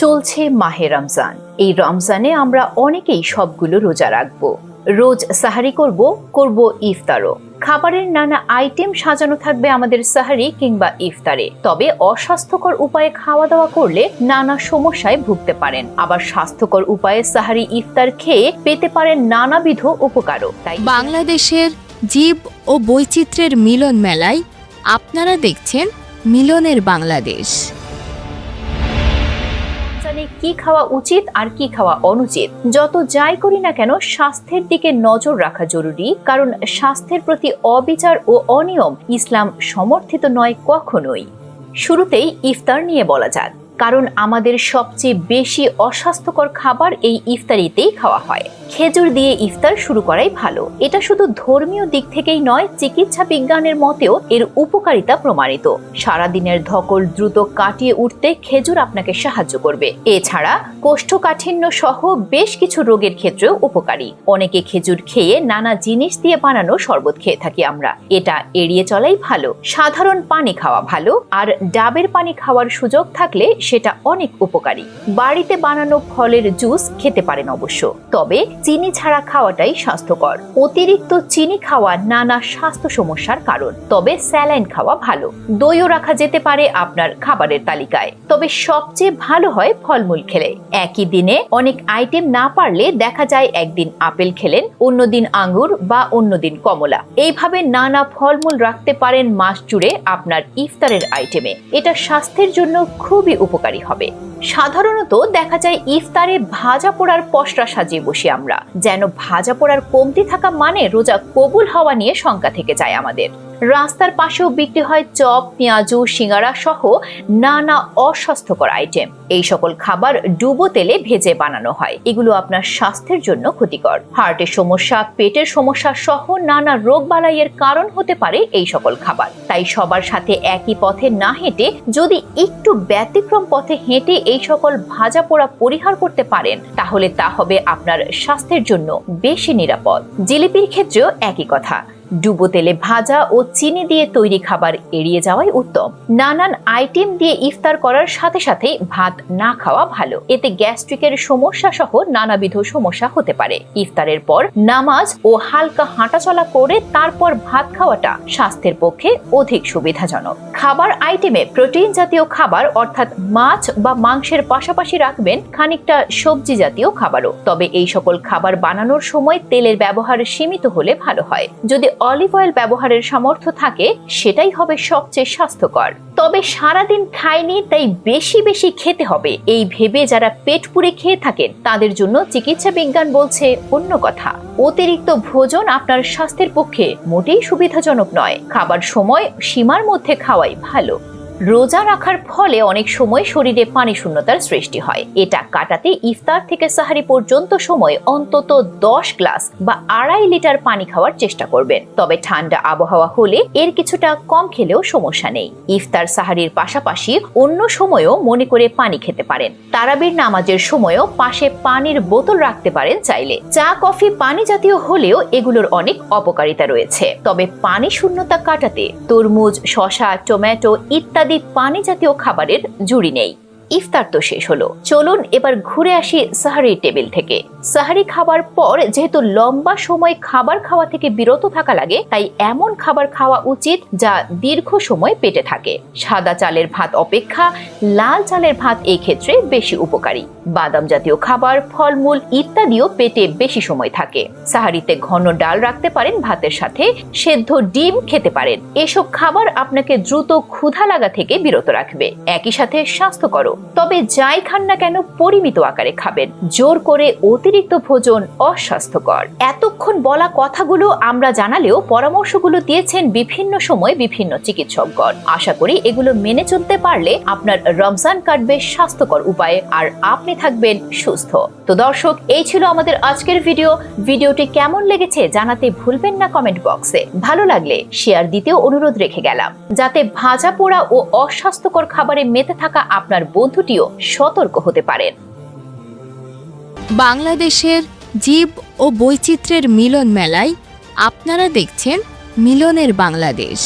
চলছে মাহে রমজান। এই রমজানে আমরা অনেকেই সবগুলো রোজা রাখব। রোজ সাহারি করব করব ইফতারও। খাবারের নানা আইটেম সাজানো থাকবে আমাদের সাহারি কিংবা ইফতারে। তবে অস্বাস্থ্যকর উপায়ে খাওয়া দাওয়া করলে নানা সমস্যায় ভুগতে পারেন। আবার স্বাস্থ্যকর উপায়ে সাহারি ইফতার খেয়ে পেতে পারেন নানাবিধ উপকারও। তাই বাংলাদেশের জীব ও বৈচিত্র্যের মিলন মেলায় আপনারা দেখছেন মিলনের বাংলাদেশ। জানে কি খাওয়া উচিত আর কি খাওয়া অনুচিত? যত যাই করি না কেন, স্বাস্থ্যের দিকে নজর রাখা জরুরি, কারণ স্বাস্থ্যের প্রতি অবিচার ও অনিয়ম ইসলাম সমর্থিত নয় কখনোই। শুরুতেই ইফতার নিয়ে বলা যাক, কারণ আমাদের সবচেয়ে বেশি অস্বাস্থ্যকর খাবার এই ইফতারিতেই খাওয়া হয়। খেজুর দিয়ে ইফতার শুরু করাই ভালো। এটা শুধু ধর্মীয় দিক থেকেই নয়, চিকিৎসা বিজ্ঞানের মতেও এর উপকারিতা প্রমাণিত। সারাদিনের ধকল দ্রুত কাটিয়ে উঠতে খেজুর আপনাকে সাহায্য করবে। এছাড়া কোষ্ঠকাঠিন্য সহ বেশ কিছু রোগের ক্ষেত্রেও উপকারী। অনেকে খেজুর খেয়ে নানা জিনিস দিয়ে বানানো শরবত খেয়ে থাকি আমরা। এটা এড়িয়ে চলাই ভালো। সাধারণ পানি খাওয়া ভালো। আর ডাবের পানি খাওয়ার সুযোগ থাকলে সেটা অনেক উপকারী। বাড়িতে বানানো ফলের জুস খেতে পারেন অবশ্য। তবে চিনি ছাড়া খাওয়াটাই স্বাস্থ্যকর। অতিরিক্ত চিনি খাওয়া নানা স্বাস্থ্য সমস্যার কারণ, তবে স্যালাইন খাওয়া ভালো। দইও রাখা যেতে পারে আপনার খাবারের তালিকায়। তবে সবচেয়ে ভালো হয় ফলমূল খেলে। একই দিনে অনেক আইটেম না পারলে দেখা যায় একদিন আপেল খেলেন, অন্যদিন আঙ্গুর বা অন্যদিন কমলা। এইভাবে নানা ফলমূল রাখতে পারেন মাস জুড়ে আপনার ইফতারের আইটেমে। এটা স্বাস্থ্যের জন্য খুবই উপকারী হবে। সাধারণত দেখা যায় ইফতারে ভাজা পোড়ার পশরা সাজিয়ে বসি আমরা, যেন ভাজা পোড়ার কমতি থাকা মানে রোজা কবুল হওয়া নিয়ে শঙ্কা থেকে যায় আমাদের। রাস্তার পাশেও বিক্রি হয় চপ, পেঁয়াজু, সিঙ্গারা সহ নানা অস্বাস্থ্যকর আইটেম। এই সকল খাবার ডুবো তেলে ভেজে বানানো হয়। এগুলো আপনার স্বাস্থ্যের জন্য ক্ষতিকর। হার্টের সমস্যা, পেটের সমস্যা সহ নানা রোগ বালাইয়ের কারণ হতে পারে এই সকল খাবার। তাই সবার সাথে একই পথে না হেঁটে, যদি একটু ব্যতিক্রম পথে হেঁটে এই সকল ভাজা পোড়া পরিহার করতে পারেন, তাহলে তা হবে আপনার স্বাস্থ্যের জন্য বেশি নিরাপদ। জিলিপির ক্ষেত্রেও একই কথা। ডুবো তেলে ভাজা ও চিনি দিয়ে তৈরি খাবার এড়িয়ে যাওয়াই উত্তম। নানান আইটেম দিয়ে ইফতার করার সাথে সাথে ভাত না খাওয়া ভালো। এতে গ্যাস্ট্রিকের সমস্যা সহ নানাবিধ সমস্যা হতে পারে। ইফতারের পর নামাজ ও হালকা হাঁটাচলা করে তারপর ভাত খাওয়াটা স্বাস্থ্যের পক্ষে অধিক সুবিধাজনক। খাবার আইটেমে প্রোটিন জাতীয় খাবার, অর্থাৎ মাছ বা মাংসের পাশাপাশি রাখবেন খানিকটা সবজি জাতীয় খাবারও। তবে এই সকল খাবার বানানোর সময় তেলের ব্যবহার সীমিত হলে ভালো হয়। যদি অলিভ অয়েল ব্যবহারের সামর্থ্য থাকে, সেটাই হবে সবচেয়ে স্বাস্থ্যকর। তবে সারাদিন খায়নি, তাই বেশি বেশি খেতে হবে। এই ভেবে যারা পেট পুড়ে খেয়ে থাকেন, তাদের জন্য চিকিৎসা বিজ্ঞান বলছে অন্য কথা। অতিরিক্ত ভোজন আপনার স্বাস্থ্যের পক্ষে মোটেই সুবিধাজনক নয়। খাবার সময় সীমার মধ্যে খাওয়াই ভালো। রোজা রাখার ফলে অনেক সময় শরীরে পানি শূন্যতার সৃষ্টি হয়। এটা কাটাতে ইফতার থেকে সাহারি পর্যন্ত সময় অন্তত দশ গ্লাস বা আড়াই লিটার পানি খাওয়ার চেষ্টা করবেন। তবে ঠান্ডা আবহাওয়া হলে এর কিছুটা কম খেলেও সমস্যা নেই। ইফতার সাহারির পাশাপাশি অন্য সময়ও মনে করে পানি খেতে পারেন। তারাবির নামাজের সময়ও পাশে পানির বোতল রাখতে পারেন চাইলে। চা, কফি, পানি জাতীয় হলেও এগুলোর অনেক অপকারিতা রয়েছে। তবে পানি শূন্যতা কাটাতে তরমুজ শশা টমেটো ইত্যাদি ইত্যাদি পানি জাতীয় খাবারের জুড়ি নেই। ইফতার তো শেষ হলো। চলুন এবার ঘুরে আসি সাহারির টেবিল থেকে। সাহারি খাবার পর যেহেতু লম্বা সময় খাবার খাওয়া থেকে বিরত থাকা লাগে, তাই এমন খাবার খাওয়া উচিত যা দীর্ঘ সময় পেটে থাকে। সাদা চালের ভাত অপেক্ষা লাল চালের ভাত এই ক্ষেত্রে বেশি উপকারী। বাদাম জাতীয় খাবার, ফলমূল ইত্যাদিও পেটে বেশি সময় থাকে। সাহারিতে ঘন ডাল রাখতে পারেন ভাতের সাথে, সেদ্ধ ডিম খেতে পারেন। এসব খাবার আপনাকে দ্রুত ক্ষুধা লাগা থেকে বিরত রাখবে। একই সাথে স্বাস্থ্যকর তবে যাই খান না কেন, পরিমিত আকারে খাবেন। জোর করে অতিরিক্ত ভোজন অস্বাস্থ্যকর। এতক্ষণ বলা কথাগুলো আমরা জানালেও পরামর্শগুলো দিয়েছেন বিভিন্ন সময় বিভিন্ন চিকিৎসকগণ। আশা করি এগুলো মেনে চলতে পারলে আপনার রমজান কাটবে স্বাস্থ্যকর উপায়ে আর আপনি থাকবেন সুস্থ। তো দর্শক, এই ছিল আমাদের আজকের ভিডিও। ভিডিওটি কেমন লেগেছে জানাতে ভুলবেন না কমেন্ট বক্সে। ভালো লাগলে শেয়ার দিতেও অনুরোধ রেখে গেলাম। যাতে ভাজা পোড়া ও অস্বাস্থ্যকর খাবারে মেতে থাকা আপনার বন্ধুটিও সতর্ক হতে পারেন। বাংলাদেশের জীব ও বৈচিত্র্যের মিলন মেলায় আপনারা দেখছেন মিলনের বাংলাদেশ।